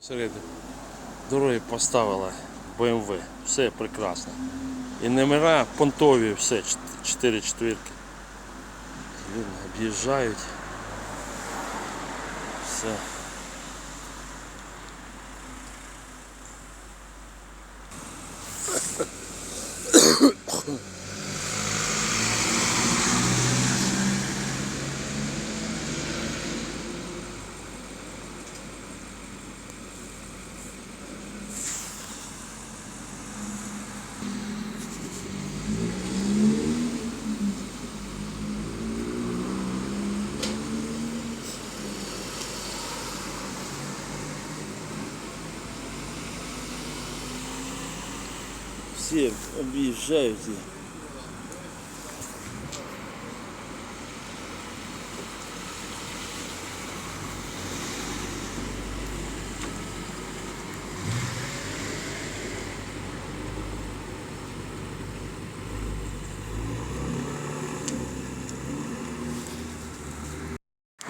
Серед дороги поставила BMW. Все прекрасно. І номера понтові, все, чт- чотири четвірки. Об'їжджають. Все. Всі об'їжджають.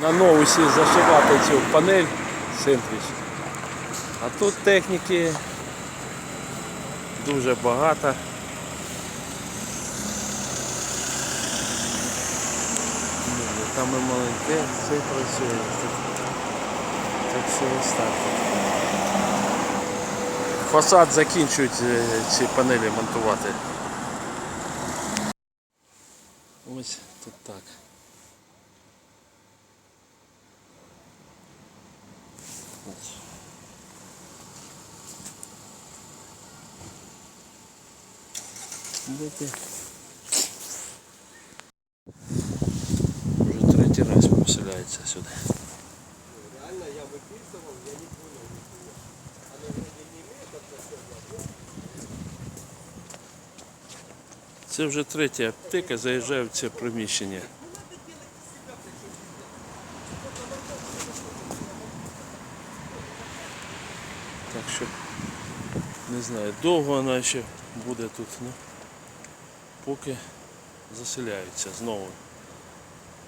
На новусі зашивати цю панель синтрич. А тут техніки дуже багато. Там і маленьке, все працює. Так, що ось. Фасад закінчують е, ці панелі монтувати. Ось тут так. Ось. Дайте. Уже третій раз поселяється сюди. Реально я выписывал, я не понял. Оно вроде не имеет отношения, Це вже третя аптека, заїжджає в це приміщення. Так що не знаю, довго вона ще буде тут, ну поки заселяються знову.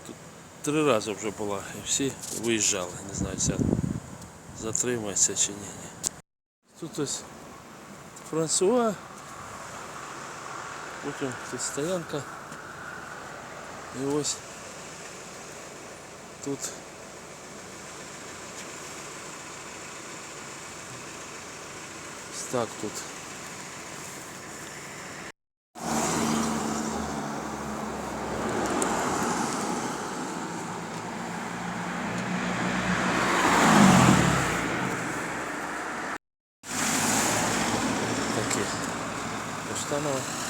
Тут три рази вже була і всі виїжджали, не знаю, це затримається чи ні. Тут ось Франсуа. Потім тут стоянка. І ось тут ось так тут. Каштанова.